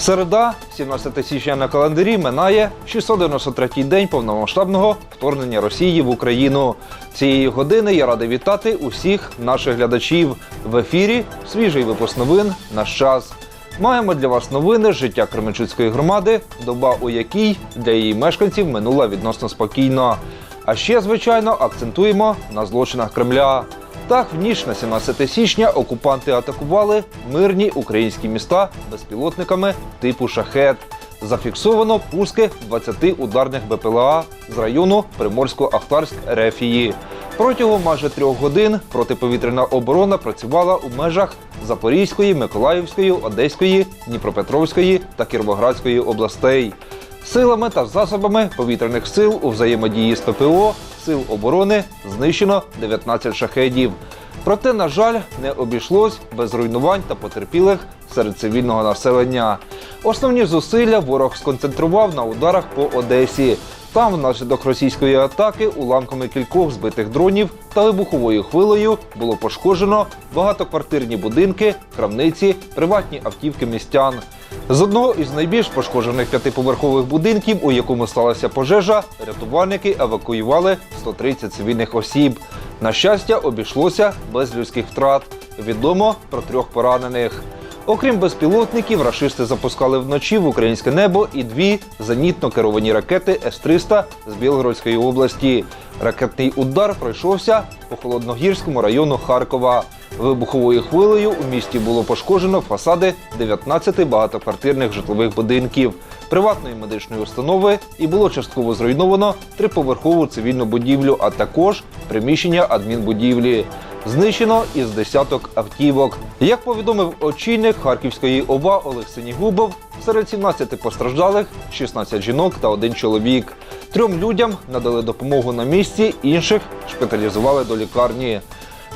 Середа, 17 січня на календарі, минає 693-й день повномасштабного вторгнення Росії в Україну. Цієї години я радий вітати усіх наших глядачів в ефірі. Свіжий випуск новин наш час. Маємо для вас новини життя Кременчуцької громади, доба у якій для її мешканців минула відносно спокійно. А ще, звичайно, акцентуємо на злочинах Кремля. Так, в ніч на 17 січня окупанти атакували мирні українські міста безпілотниками типу шахет. Зафіксовано пуски 20 ударних БПЛА з району Приморсько-Ахтарськ Рефії. Протягом майже трьох годин протиповітряна оборона працювала у межах Запорізької, Миколаївської, Одеської, Дніпропетровської та Кіровоградської областей. Силами та засобами повітряних сил у взаємодії з ППО сил оборони знищено 19 шахедів. Проте, на жаль, не обійшлось без руйнувань та потерпілих серед цивільного населення. Основні зусилля ворог сконцентрував на ударах по Одесі. Там, внаслідок російської атаки, уламками кількох збитих дронів та вибуховою хвилею було пошкоджено багатоквартирні будинки, крамниці, приватні автівки містян. З одного із найбільш пошкоджених п'ятиповерхових будинків, у якому сталася пожежа, рятувальники евакуювали 130 цивільних осіб. На щастя, обійшлося без людських втрат. Відомо про трьох поранених. Окрім безпілотників, рашисти запускали вночі в українське небо і дві зенітно керовані ракети С-300 з Білгородської області. Ракетний удар пройшовся по холодногірському району Харкова. Вибуховою хвилею у місті було пошкоджено фасади 19 багатоквартирних житлових будинків, приватної медичної установи і було частково зруйновано триповерхову цивільну будівлю, а також приміщення адмінбудівлі. Знищено із десяток автівок. Як повідомив очільник Харківської ОВА Олег Синігубов, серед 17 постраждалих 16 жінок та один чоловік. Трьом людям надали допомогу на місці, інших шпиталізували до лікарні.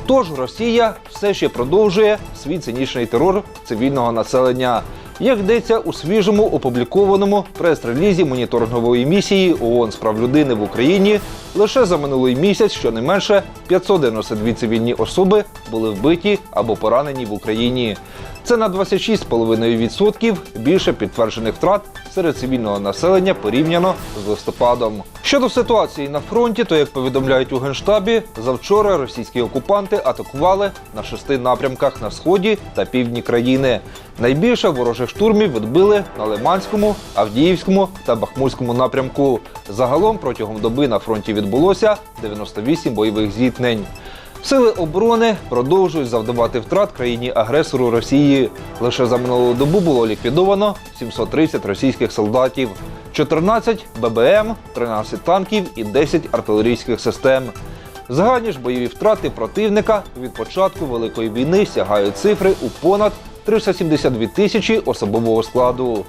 Тож Росія все ще продовжує свій цинічний терор цивільного населення. Як йдеться у свіжому опублікованому прес-релізі моніторингової місії ООН з прав людини в Україні, лише за минулий місяць щонайменше 592 цивільні особи були вбиті або поранені в Україні. Це на 26,5% більше підтверджених втрат серед цивільного населення порівняно з листопадом. Щодо ситуації на фронті, то як повідомляють у генштабі, завчора російські окупанти атакували на шести напрямках на сході та півдні країни. Найбільше ворожих штурмів відбили на Лиманському, Авдіївському та Бахмутському напрямку. Загалом протягом доби на фронті відбулося 98 бойових зіткнень. Сили оборони продовжують завдавати втрат країні-агресору Росії. Лише за минулу добу було ліквідовано 730 російських солдатів, 14 ББМ, 13 танків і 10 артилерійських систем. Загальні ж бойові втрати противника від початку Великої війни сягають цифри у понад 372 тисячі особового складу.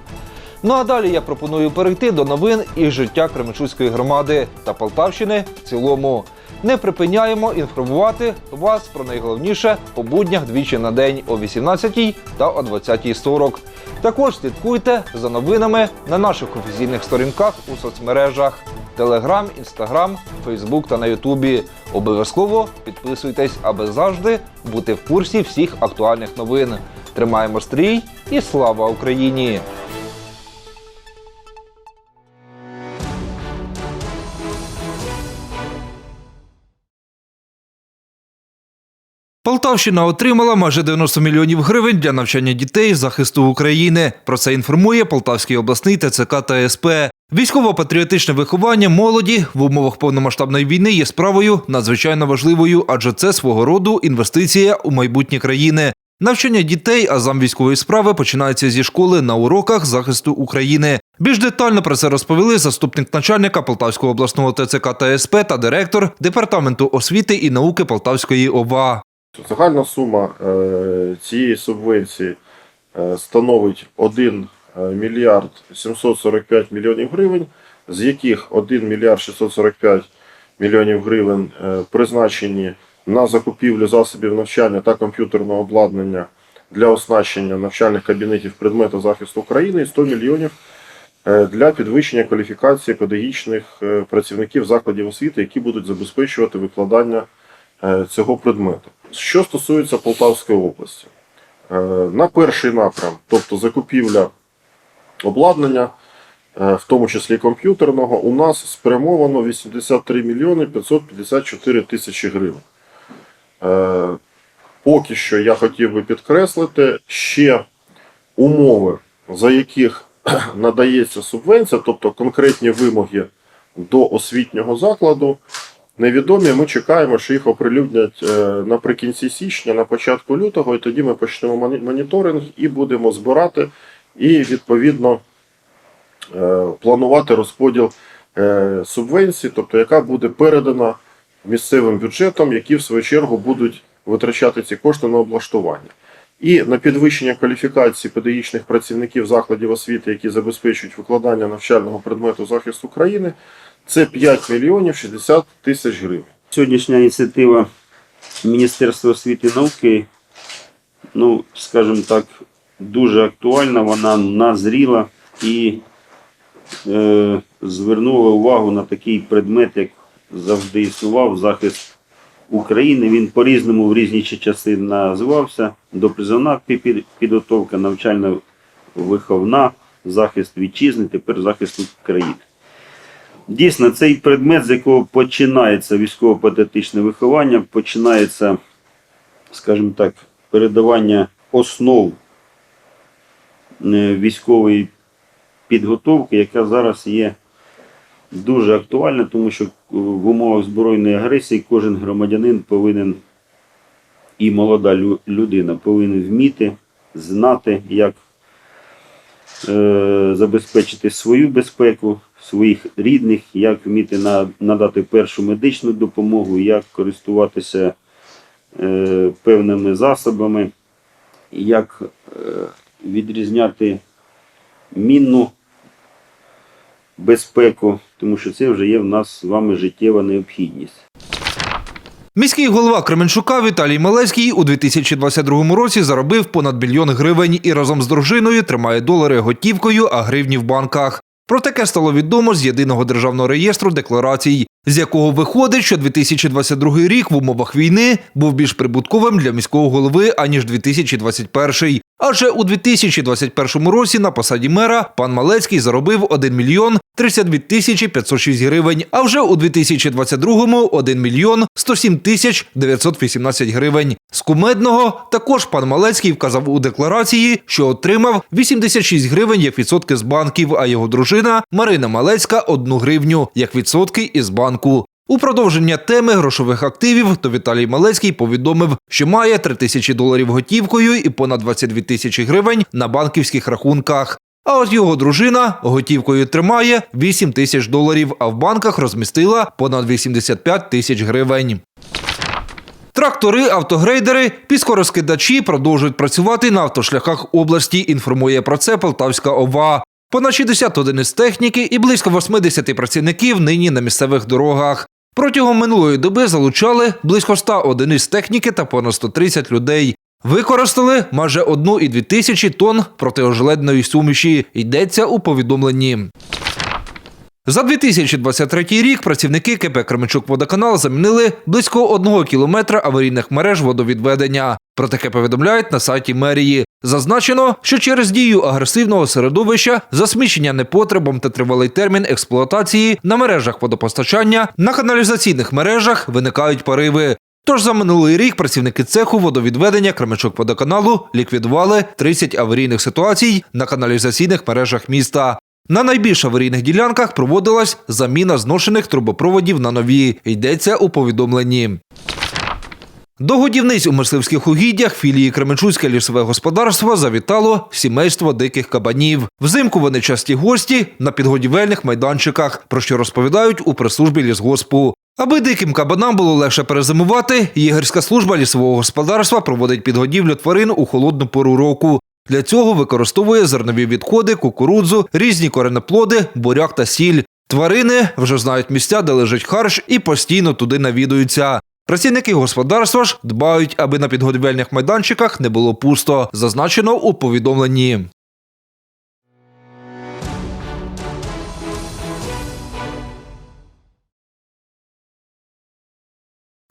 Ну а далі я пропоную перейти до новин із життя Кременчуцької громади та Полтавщини в цілому. Не припиняємо інформувати вас про найголовніше по буднях двічі на день о 18 та о 20.40. Також слідкуйте за новинами на наших офіційних сторінках у соцмережах Телеграм, Інстаграм, Фейсбук та на Ютубі. Обов'язково підписуйтесь, аби завжди бути в курсі всіх актуальних новин. Тримаємо стрій і слава Україні! Полтавщина отримала майже 90 мільйонів гривень для навчання дітей захисту України. Про це інформує Полтавський обласний ТЦК та СП. Військово-патріотичне виховання молоді в умовах повномасштабної війни є справою надзвичайно важливою, адже це свого роду інвестиція у майбутнє країни. Навчання дітей, а зам військової справи починається зі школи на уроках захисту України. Більш детально про це розповіли заступник начальника Полтавського обласного ТЦК та СП та директор департаменту освіти і науки Полтавської ОВА. Загальна сума е, цієї субвенції е, становить 1 мільярд 745 мільйонів гривень, з яких 1 мільярд 645 мільйонів гривень е, призначені на закупівлю засобів навчання та комп'ютерного обладнання для оснащення навчальних кабінетів предмету захисту України і 100 мільйонів е, для підвищення кваліфікації педагогічних е, працівників закладів освіти, які будуть забезпечувати викладання е, цього предмету. Що стосується Полтавської області, е, на перший напрям, тобто закупівля обладнання, е, в тому числі комп'ютерного, у нас спрямовано 83 мільйони 554 тисячі гривень. Е, Поки що я хотів би підкреслити ще умови, за яких надається субвенція, тобто конкретні вимоги до освітнього закладу, невідомі. Ми чекаємо, що їх оприлюднять е, наприкінці січня, на початку лютого, і тоді ми почнемо моніторинг і будемо збирати і відповідно е, планувати розподіл е, субвенцій, тобто яка буде передана місцевим бюджетам, які в свою чергу будуть витрачати ці кошти на облаштування. І на підвищення кваліфікації педагогічних працівників закладів освіти, які забезпечують викладання навчального предмету захисту України, це 5 мільйонів 60 тисяч гривень. Сьогоднішня ініціатива Міністерства освіти і науки, ну, скажімо так, дуже актуальна, вона назріла і е, звернула увагу на такий предмет, як завжди існував захист України. Він по-різному в різні часи називався. Допризовна підготовка, навчальна виховна, захист вітчизни, тепер захист України. Дійсно, цей предмет, з якого починається військово-патріотичне виховання, починається, скажімо так, передавання основ е, військової підготовки, яка зараз є дуже актуальна, тому що е, в умовах збройної агресії кожен громадянин повинен і молода лю- людина повинен вміти, знати, як е, забезпечити свою безпеку, своїх рідних, як вміти на, надати першу медичну допомогу, як користуватися е, певними засобами, як е, відрізняти мінну безпеку, тому що це вже є в нас з вами життєва необхідність. Міський голова Кременчука Віталій Малецький у 2022 році заробив понад мільйон гривень і разом з дружиною тримає долари готівкою, а гривні в банках. Про таке стало відомо з єдиного державного реєстру декларацій, з якого виходить, що 2022 рік в умовах війни був більш прибутковим для міського голови аніж 2021. Адже у 2021 році на посаді мера пан Малецький заробив 1 мільйон 32 тисячі 506 гривень, а вже у 2022-му 1 мільйон 107 тисяч 918 гривень. З кумедного також пан Малецький вказав у декларації, що отримав 86 гривень як відсотки з банків, а його дружина Марина Малецька 1 гривню як відсотки із банку. У продовження теми грошових активів то Віталій Малецький повідомив, що має 3 тисячі доларів готівкою і понад 22 тисячі гривень на банківських рахунках. А от його дружина готівкою тримає 8 тисяч доларів, а в банках розмістила понад 85 тисяч гривень. Трактори, автогрейдери, піскорозкидачі продовжують працювати на автошляхах області. Інформує про це Полтавська ОВА. Понад 60 одиниць техніки і близько 80 працівників нині на місцевих дорогах. Протягом минулої доби залучали близько 100 одиниць техніки та понад 130 людей. Використали майже 1,2 тисячі тонн протиожеледної суміші. Йдеться у повідомленні. За 2023 рік працівники КП Кременчук водоканал замінили близько одного кілометра аварійних мереж водовідведення. Про таке повідомляють на сайті мерії. Зазначено, що через дію агресивного середовища, засмічення непотребом та тривалий термін експлуатації на мережах водопостачання на каналізаційних мережах виникають пориви. Тож за минулий рік працівники цеху водовідведення Кременчук водоканалу ліквідували 30 аварійних ситуацій на каналізаційних мережах міста. На найбільш аварійних ділянках проводилась заміна зношених трубопроводів на нові. Йдеться у повідомленні. До годівниць у мисливських угіддях філії Кременчуцьке лісове господарство завітало сімейство диких кабанів. Взимку вони часті гості на підгодівельних майданчиках, про що розповідають у прес-службі лісгоспу. Аби диким кабанам було легше перезимувати, єгерська служба лісового господарства проводить підгодівлю тварин у холодну пору року. Для цього використовує зернові відходи, кукурудзу, різні коренеплоди, буряк та сіль. Тварини вже знають місця, де лежить харч, і постійно туди навідуються. Працівники господарства ж дбають, аби на підгодівельних майданчиках не було пусто, зазначено у повідомленні.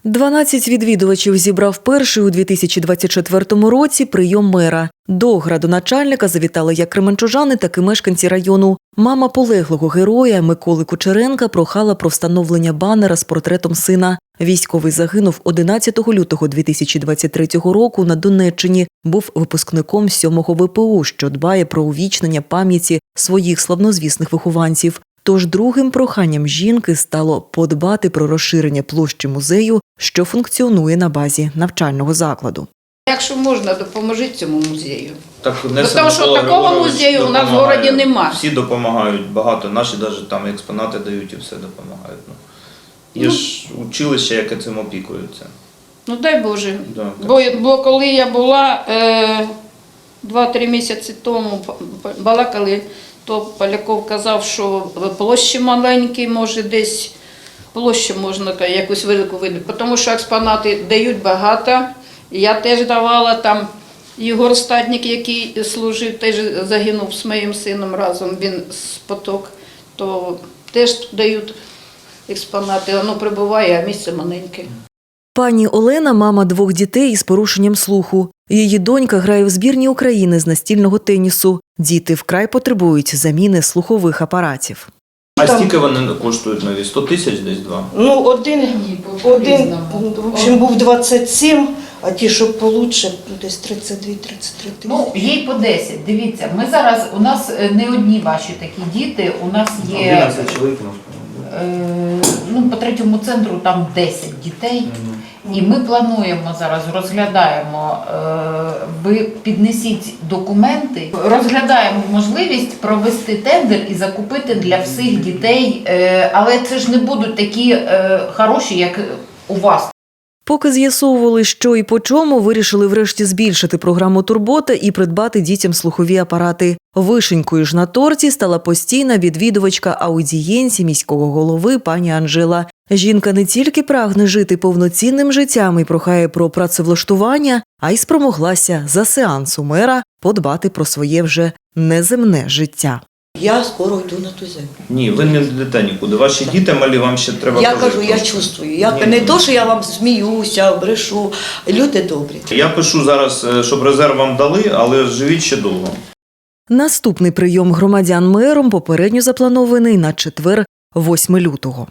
12 відвідувачів зібрав перший у 2024 році прийом мера. До градоначальника завітали як кременчужани, так і мешканці району. Мама полеглого героя Миколи Кучеренка прохала про встановлення банера з портретом сина. Військовий загинув 11 лютого 2023 року на Донеччині. Був випускником 7-го ВПУ, що дбає про увічнення пам'яті своїх славнозвісних вихованців. Тож другим проханням жінки стало подбати про розширення площі музею, що функціонує на базі навчального закладу. Якщо можна, допоможіть цьому музею. Так, Ну, тому що такого музею у нас в городі нема. Всі допомагають, багато. Наші навіть там експонати дають і все допомагають. Ну. Є ж училище, яке цим опікується. Ну дай Боже. Да. Бо, бо коли я була е, 2-3 місяці тому, балакали, то Поляков казав, що площі маленькі, може десь площу можна якусь велику видати. Тому що експонати дають багато. Я теж давала там. Єгор Стадник, який служив, теж загинув з моїм сином разом, він з поток, то теж дають експонати, воно прибуває, а місце маленьке. Пані Олена мама двох дітей із порушенням слуху. Її донька грає в збірні України з настільного тенісу. Діти вкрай потребують заміни слухових апаратів. А скільки вони коштують нові? 100 тисяч десь два? Ну, один, один в общем, був 27, а ті, що получше, десь 32-33 тисячі. Ну, їй по 10. Дивіться, ми зараз, у нас е, не одні ваші такі діти, у нас є чоловік. е, ну, по третьому центру там 10 дітей. І ми плануємо зараз, розглядаємо, е, ви піднесіть документи, розглядаємо можливість провести тендер і закупити для всіх дітей, е, але це ж не будуть такі е, хороші, як у вас. Поки з'ясовували, що і по чому, вирішили врешті збільшити програму Турбота і придбати дітям слухові апарати. Вишенькою ж на торті стала постійна відвідувачка аудієнці міського голови пані Анжела. Жінка не тільки прагне жити повноцінним життям і прохає про працевлаштування, а й спромоглася за сеансу мера подбати про своє вже неземне життя. Я скоро йду на ту землю. Ні, ви не йдете нікуди. Ваші діти малі, вам ще треба. я кажу, я чувствую. Я Ні, не ні. то, що я вам сміюся, брешу. Люди добрі. Я пишу зараз, е, щоб резерв вам дали, але живіть ще довго. Наступний прийом громадян мером попередньо запланований на четвер, 8 лютого.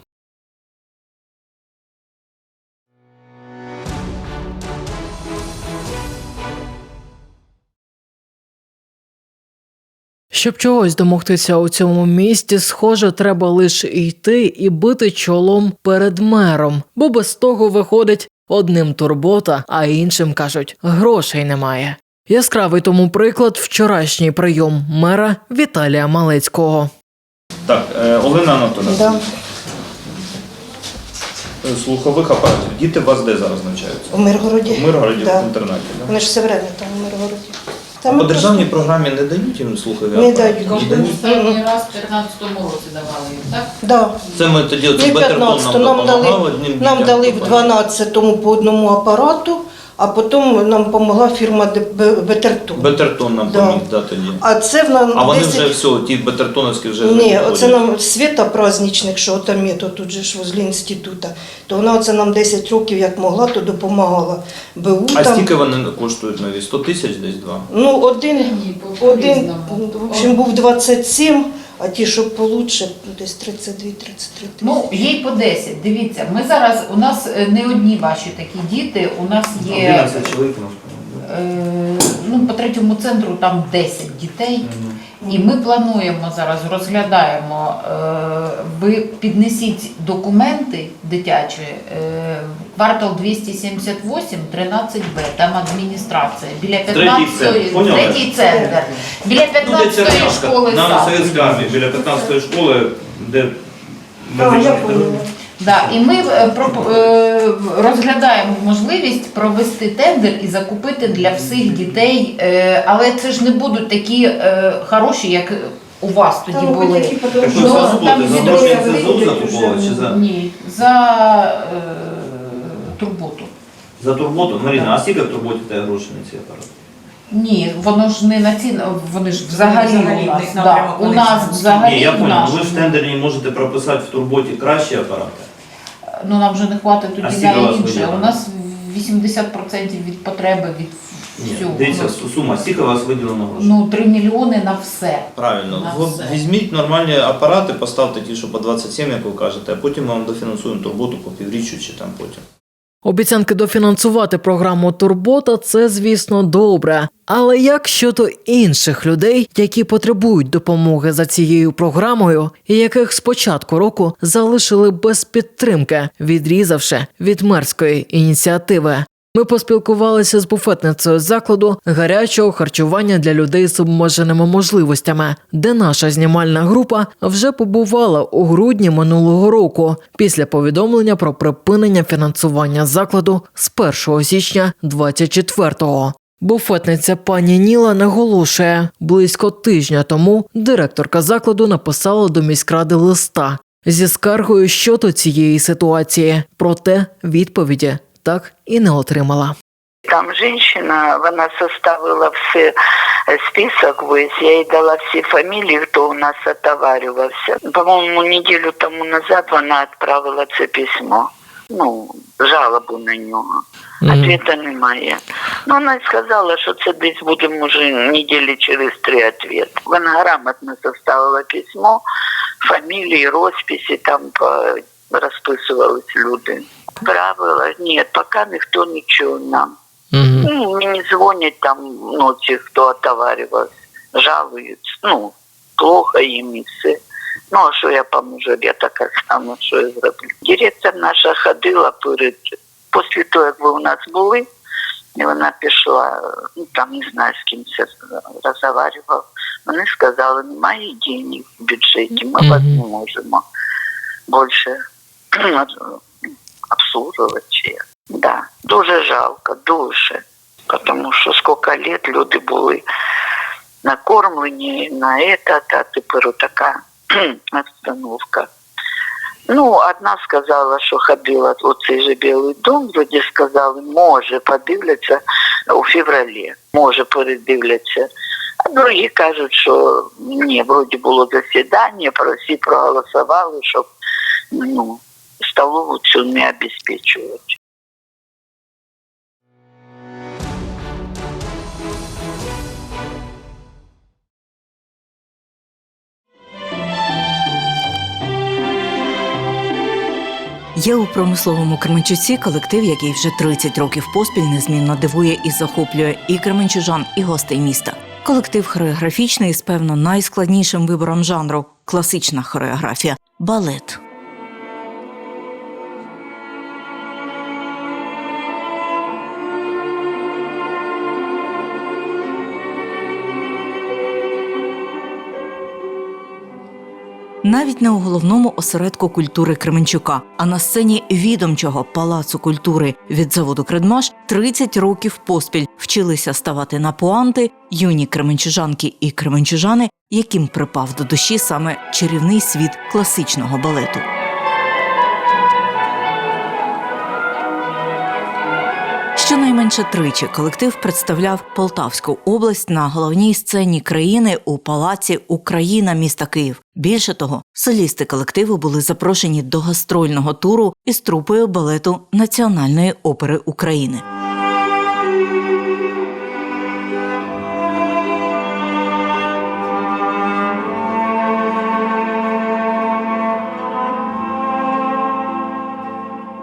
Щоб чогось домогтися у цьому місті, схоже, треба лише йти і бити чолом перед мером, бо без того виходить одним турбота, а іншим кажуть, грошей немає. Яскравий тому приклад вчорашній прийом мера Віталія Малецького. Так, е, Олена Анатолійовна. Да. Е, Слухових апаратів. Діти у вас де зараз навчаються? У Миргороді. В Миргороді, Да. в інтернаті. Да? Вони ж все время там у. А Там по ми державній програмі не дають їм слухові Не апарати? дають. Не? Останній раз в 15-му році давали їм, так? Да. Це ми тоді оце Бетертон 15 нам нам допомагав дали, одним нам дітям дали в допомагав. 12-му по одному апарату, а потім нам допомогла фірма Де- Бетертон. Бетертон нам Да. поміг да, тоді. А це в нам А вони 10... вже все, ті бетертоновські вже Ні, оце нам Свята праздничник, що там є, то тут же ж возле інституту. То вона оце нам 10 років як могла, то допомагала. БУ А там. скільки вони коштують нові? 100 тисяч десь два? Ну, один, Ні, один в общем, був 27, а ті, що получше, десь 32-33 тисячі. Ну, їй по 10. Дивіться, ми зараз, у нас е, не одні ваші такі діти, у нас є чоловік. е, ну, по третьому центру там 10 дітей. І ми плануємо зараз, розглядаємо, е, ви піднесіть документи дитячі, е, квартал 278, 13Б, там адміністрація, біля 15-ї, третій центр, біля 15-ї школи На. Совєтській армії, біля 15-ї школи, де медичний поняла. Да, і ми е, е, розглядаємо можливість провести тендер і закупити для всіх дітей, е, але це ж не будуть такі е, хороші, як у вас тоді Там були. такі Так подовжені. ви Ну, за там суботи, за вже. закуповували чи за? Ні, за е, турботу. За турботу? Маріна, а скільки в турботі те гроші на ці апарати? Ні, воно ж не на ці, вони ж взагалі, Взагалі, у в нас. них Да, у вони нас ж- взагалі Ні, я в понял, ви нашому. в тендері можете прописати в турботі кращі апарати. Ну нам вже не хватить тоді на інше. У нас 80% від потреби від всього. Дивіться, Ну, сума, скільки у вас виділено грошей? Ну, 3 мільйони на все. Правильно, На все. візьміть нормальні апарати, поставте ті, що по 27, як ви кажете, а потім ми вам дофінансуємо турботу по півріччю чи там потім. Обіцянки дофінансувати програму Турбота це, звісно, добре. Але як щодо інших людей, які потребують допомоги за цією програмою, і яких з початку року залишили без підтримки, відрізавши від мерської ініціативи? Ми поспілкувалися з буфетницею закладу гарячого харчування для людей з обмеженими можливостями, де наша знімальна група вже побувала у грудні минулого року після повідомлення про припинення фінансування закладу з 1 січня 24-го. Буфетниця пані Ніла наголошує, близько тижня тому директорка закладу написала до міськради листа зі скаргою щодо цієї ситуації, проте відповіді так і не отримала. Там женщина, вона составила все список весь, я їй дала всі фамілії, хто у нас отоварювався. По-моєму, неділю тому назад вона відправила це письмо. Ну, жалобу на нього. Ответа немає. Ну, вона сказала, що це десь буде, може, неділі через три відповідь. Вона грамотно составила письмо, фамілії, розписи, там по- розписувались люди. Правила, ні, поки ніхто нічого нам. Ну, мені дзвонять там, ну, ті, хто отоварювався, жалуються. Ну, плохо їм і все. Ну, а що я поможу? Я така сама, що я зроблю. Директор наша ходила перед, після того, як ви у нас були, і вона пішла, ну, там, не знаю, з ким це розговаривав. Вони сказали, немає денег в бюджеті, ми вас не можемо більше обслуживать чи Да, дуже жалко, дуже. Тому що скільки лет люди були накормлені на это, а тепер така обстановка. Ну, одна сказала, що ходила у цей же Білий дом, вроді сказали, може, подивляться у февралі, може передивляться. А другі кажуть, що ні, вроді було засідання, про всі проголосували, щоб ну, столову цю не обеспечувати. Є у промисловому Кременчуці колектив, який вже 30 років поспіль незмінно дивує і захоплює і кременчужан, і гостей міста. Колектив хореографічний з певно найскладнішим вибором жанру класична хореографія балет. Навіть не у головному осередку культури Кременчука, а на сцені відомчого палацу культури від заводу Кредмаш 30 років поспіль вчилися ставати на пуанти юні кременчужанки і кременчужани, яким припав до душі саме чарівний світ класичного балету. Щонайменше тричі колектив представляв Полтавську область на головній сцені країни у палаці Україна міста Київ. Більше того, солісти колективу були запрошені до гастрольного туру із трупою балету Національної опери України.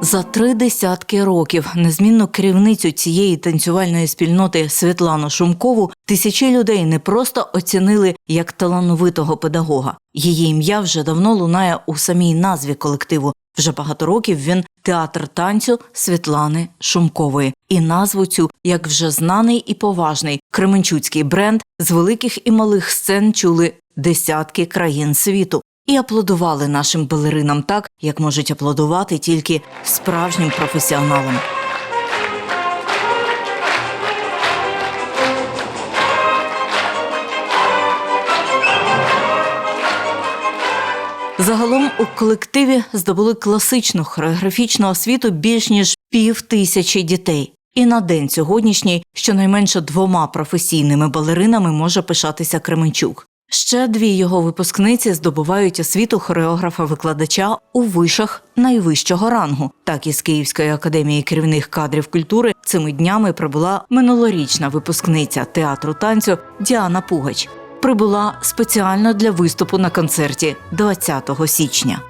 За три десятки років незмінну керівницю цієї танцювальної спільноти Світлану Шумкову тисячі людей не просто оцінили як талановитого педагога. Її ім'я вже давно лунає у самій назві колективу. Вже багато років він театр танцю Світлани Шумкової. І назву цю, як вже знаний і поважний кременчуцький бренд з великих і малих сцен чули десятки країн світу і аплодували нашим балеринам так, як можуть аплодувати тільки справжнім професіоналам. Загалом у колективі здобули класичну хореографічну освіту більш ніж пів тисячі дітей. І на день сьогоднішній щонайменше двома професійними балеринами може пишатися Кременчук. Ще дві його випускниці здобувають освіту хореографа-викладача у вишах найвищого рангу. Так із Київської академії керівних кадрів культури цими днями прибула минулорічна випускниця театру танцю Діана Пугач. Прибула спеціально для виступу на концерті 20 січня.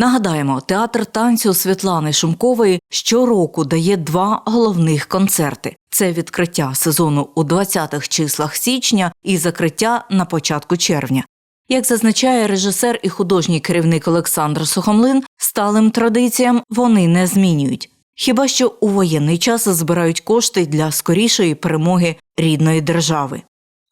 Нагадаємо, театр танцю Світлани Шумкової щороку дає два головних концерти: це відкриття сезону у 20-х числах січня і закриття на початку червня. Як зазначає режисер і художній керівник Олександр Сухомлин, сталим традиціям вони не змінюють. Хіба що у воєнний час збирають кошти для скорішої перемоги рідної держави.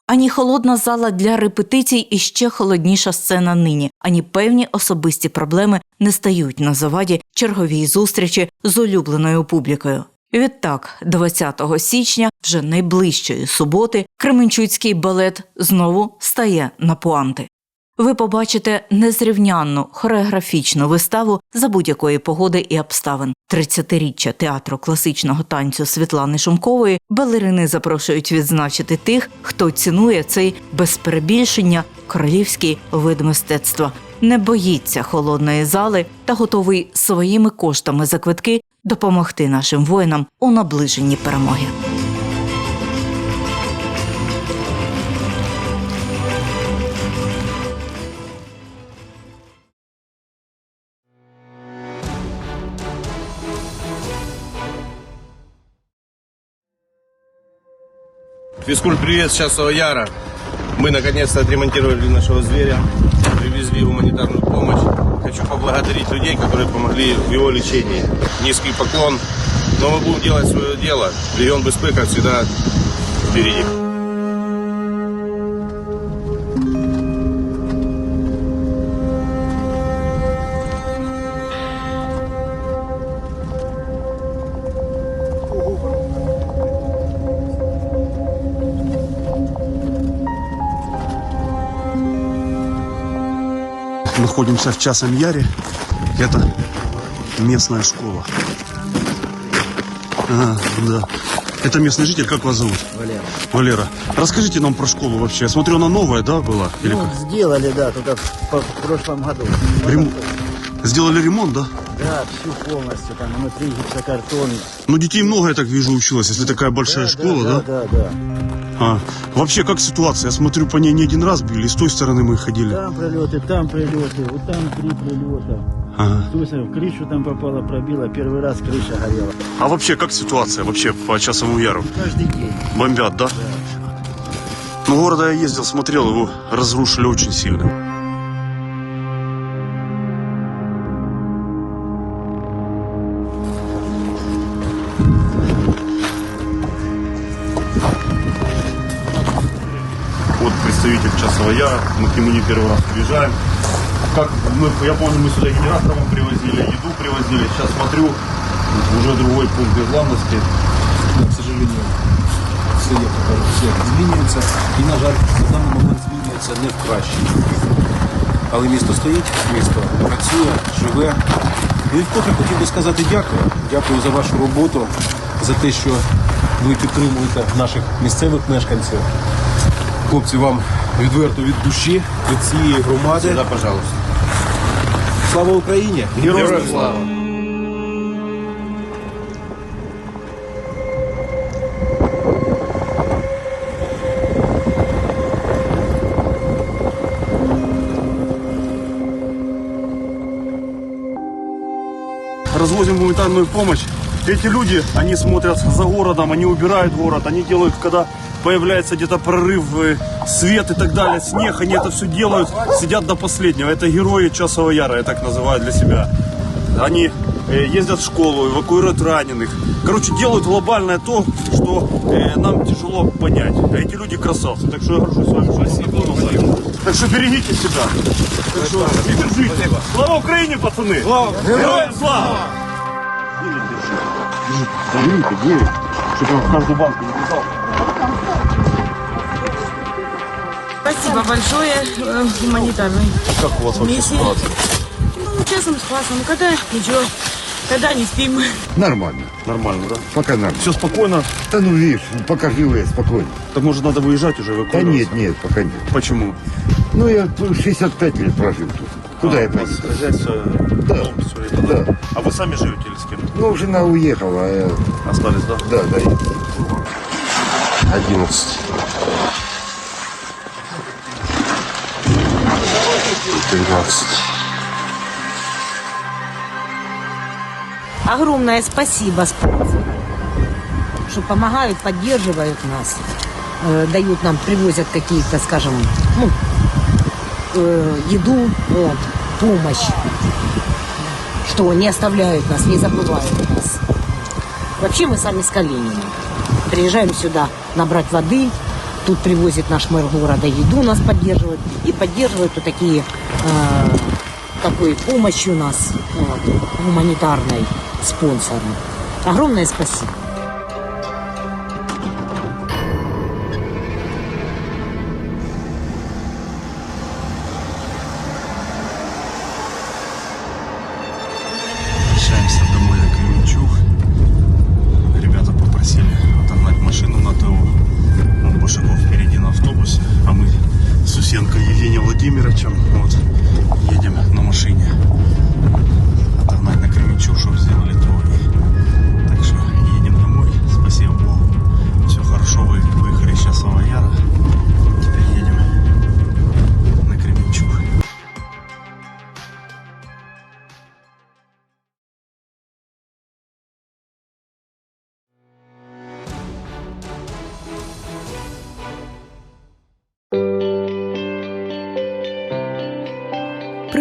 Ані холодна зала для репетицій і ще холодніша сцена нині, ані певні особисті проблеми не стають на заваді черговій зустрічі з улюбленою публікою. Відтак, 20 січня, вже найближчої суботи, Кременчуцький балет знову стає на пуанти. Ви побачите незрівнянну хореографічну виставу за будь-якої погоди і обставин. 30-річчя театру класичного танцю Світлани Шумкової балерини запрошують відзначити тих, хто цінує цей без перебільшення королівський вид мистецтва, не боїться холодної зали та готовий своїми коштами за квитки допомогти нашим воїнам у наближенні перемоги. Физкульт-привет с Часова Яра. Мы наконец-то отремонтировали нашего зверя, привезли гуманитарную помощь. Хочу поблагодарить людей, которые помогли в его лечении. Низкий поклон. Но мы будем делать свое дело. Легион Беспы, как всегда, впереди. Находимся в Часом Яре. Это местная школа. А, да. Это местный житель, как вас зовут? Валера. Валера. Расскажите нам про школу вообще. Я смотрю, она новая, да, была? Или Ну, как? сделали, да, только в, в прошлом году. Рем- Сделали ремонт, да? Да, всю полностью, там внутри гипсокартон. Ну, детей много, я так вижу, училось, если такая большая школа, да? Да, да, да. А, вообще, как ситуация? Я смотрю, по ней не один раз били, с той стороны мы ходили. Там прилеты, там прилеты, вот там три прилета. Ага. В крышу там попала, пробила, первый раз крыша горела. А вообще, как ситуация вообще по Часовому Яру? Каждый день. Бомбят, да? Ну, города я ездил, смотрел, его разрушили очень сильно. представитель Часового Яра, мы к нему не первый раз приезжаем. Как мы, я помню, мы сюда генератором привозили, еду привозили. Сейчас смотрю, уже другой пункт безглавности. к сожалению, все як то кажуть, все змінюється. І, на жаль, на даний момент змінюється не в краще. Але місто стоїть, місто працює, живе. Ну і вкотре хотів би сказати дякую. Дякую за вашу роботу, за те, що ви підтримуєте наших місцевих мешканців. Хлопці, вам відверто від душі, від цієї громади. Да, пожалуйста. Слава Україні! Героям слава! развозим гуманитарную помощь. Эти люди, они смотрят за городом, они убирают город, они делают, когда появляется где-то прорыв, свет и так далее, снег, они это все делают, сидят до последнего. Это герои Часового Яра, я так называю для себя. Они э, ездят в школу, эвакуируют раненых. Короче, делают глобальное то, что э, нам тяжело понять. А эти люди красавцы. Так что я горжусь с вами, знают. Так что берегите себя. Так что и держите. Слава Украине, пацаны! Героям слава! Держите, девять. Чтобы он в каждую банку не лезал. Спасибо большое э, гуманитарной Как у вас вообще миссии. ситуация? Ну, честно, с классом. Когда ничего, когда не спим. Нормально. Нормально, да? Пока нормально. Все спокойно? Да ну видишь, пока живые, спокойно. Так может надо выезжать уже, Да эвакуироваться? нет, нет, пока нет. Почему? Ну я тут 65 лет прожил тут. Куда А, я у вас поеду? хозяйство, Да. это, да? Да. А вы сами живете или с кем? Ну, жена уехала, а я... Остались, да? Да, да. 11. 13. Огромное спасибо спонсорам, что помогают, поддерживают нас, э, дают нам, привозят какие-то, скажем, ну, э, еду, вот, помощь, что не оставляют нас, не забывают нас. Вообще мы сами с Калинина. Приезжаем сюда набрать воды, тут привозит наш мэр города еду, нас поддерживают и поддерживают вот такие э, помощи у нас гуманитарной спонсоры. Огромное спасибо.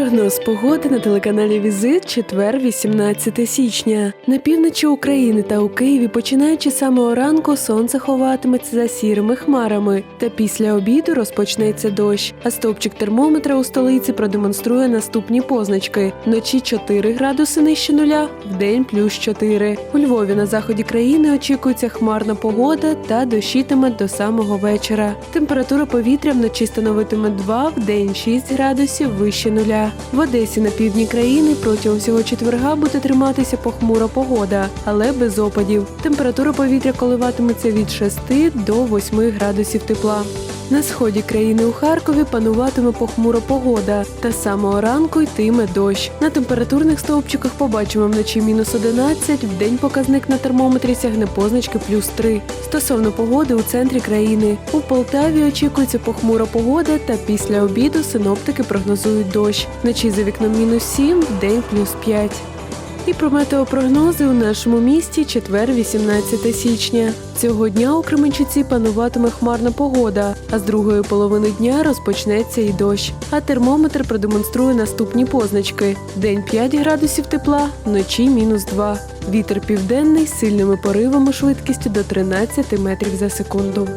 Прогноз погоди на телеканалі Візит четвер, 18 січня. На півночі України та у Києві, починаючи з самого ранку, сонце ховатиметься за сірими хмарами. Та після обіду розпочнеться дощ. А стовпчик термометра у столиці продемонструє наступні позначки: вночі 4 градуси нижче нуля, вдень плюс 4. У Львові на заході країни очікується хмарна погода та дощитиме до самого вечора. Температура повітря вночі становитиме 2, вдень 6 градусів вище нуля. В Одесі на півдні країни протягом всього четверга буде триматися похмура погода, але без опадів. Температура повітря коливатиметься від 6 до 8 градусів тепла. На сході країни у Харкові пануватиме похмура погода, та з самого ранку йтиме дощ. На температурних стовпчиках побачимо вночі мінус 11, в день показник на термометрі сягне позначки плюс 3. Стосовно погоди у центрі країни. У Полтаві очікується похмура погода, та після обіду синоптики прогнозують дощ. Вночі за вікном мінус 7, в день плюс 5. І про метеопрогнози у нашому місті четвер, 18 січня. Цього дня у Кременчуці пануватиме хмарна погода, а з другої половини дня розпочнеться і дощ. А термометр продемонструє наступні позначки: день 5 градусів тепла, вночі мінус 2. Вітер південний з сильними поривами швидкістю до 13 метрів за секунду.